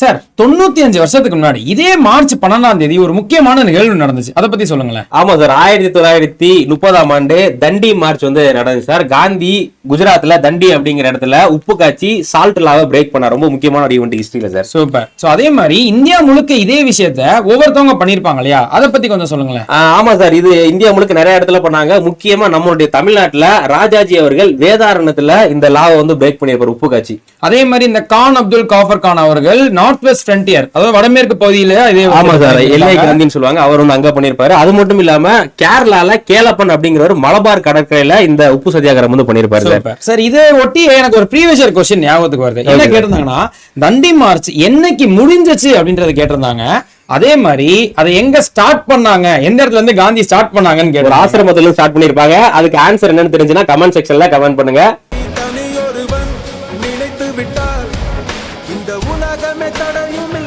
Sir தொண்ணூத்தி அஞ்சு வருஷத்துக்கு முன்னாடி இதே மார்ச் பன்னெண்டாம் தேதி ஒரு முக்கியமான நிகழ்வு நடந்துச்சு. அதை பத்தி சொல்லுங்களேன். ஆமா சார். ஆயிரத்தி தொள்ளாயிரத்தி முப்பதாம் ஆண்டு தண்டி மார்ச் வந்து நடந்துச்சு சார். காந்தி குஜராத்ல தண்டி அப்படிங்கிற இடத்துல உப்பு காய்ச்சி சால்ட் லாவை பிரேக் பண்ண ரொம்ப முக்கியமான ஒரு ஈவெண்ட் ஹிஸ்டரியில சார். சூப்பர். சோ அதே மாதிரி இந்தியா முழுக்க இதே விஷயத்த ஒவ்வொருத்தவங்க பண்ணிருப்பாங்க இல்லையா? அதை பத்தி கொஞ்சம் சொல்லுங்களேன். ஆமா சார். இது இந்தியா முழுக்க நிறைய இடத்துல பண்ணாங்க. முக்கியமா நம்மளுடைய தமிழ்நாட்டுல ராஜாஜி அவர்கள் வேதாரணத்துல இந்த லாவை வந்து பிரேக் பண்ணியிருப்பார் உப்பு காய்ச்சி. அதே மாதிரி இந்த கான் அப்துல் காஃபர் கான் அவர்கள் நார்த் வெஸ்ட் ஃப்ரண்டியர் அதாவது வடமேற்கு பகுதியில இதே ஆமா சார் எல்லை பண்ணிருப்பாங்க. காந்தின்னு சொல்லுவாங்க அவர் வந்து அங்க பண்ணிருப்பாரு அது மட்டும் இல்லாம கேரளால கேலப்பன் அப்படிங்கிற ஒரு மலபார் கடற்கரையில இந்த உப்பு சத்தியாகிரகம் வந்து பண்ணிருப்பாரு சார். இதை ஒட்டி எனக்கு ஒரு ப்ரீவியஸ் இயர் கொஸ்டின் ஞாபகத்துக்கு வருது. என்ன கேட்டிருந்தாங்கன்னா தண்டி மார்ச் என்னைக்கு முடிஞ்சிச்சு அப்படின்றத கேட்டிருந்தாங்க. அதே மாதிரி அதை எங்க ஸ்டார்ட் பண்ணாங்க? எந்த இடத்துல இருந்து காந்தி ஸ்டார்ட் பண்ணாங்கன்னு ஒரு கேட்டாங்க ஆசிரமத்துல இருந்து ஸ்டார்ட் பண்ணிருப்பாங்க அதுக்கு ஆன்சர் என்னன்னு தெரிஞ்சுன்னா கமெண்ட் செக்ஷன்ல கமெண்ட் பண்ணுங்க. இந்த உலகமே தடையும் இல்லை.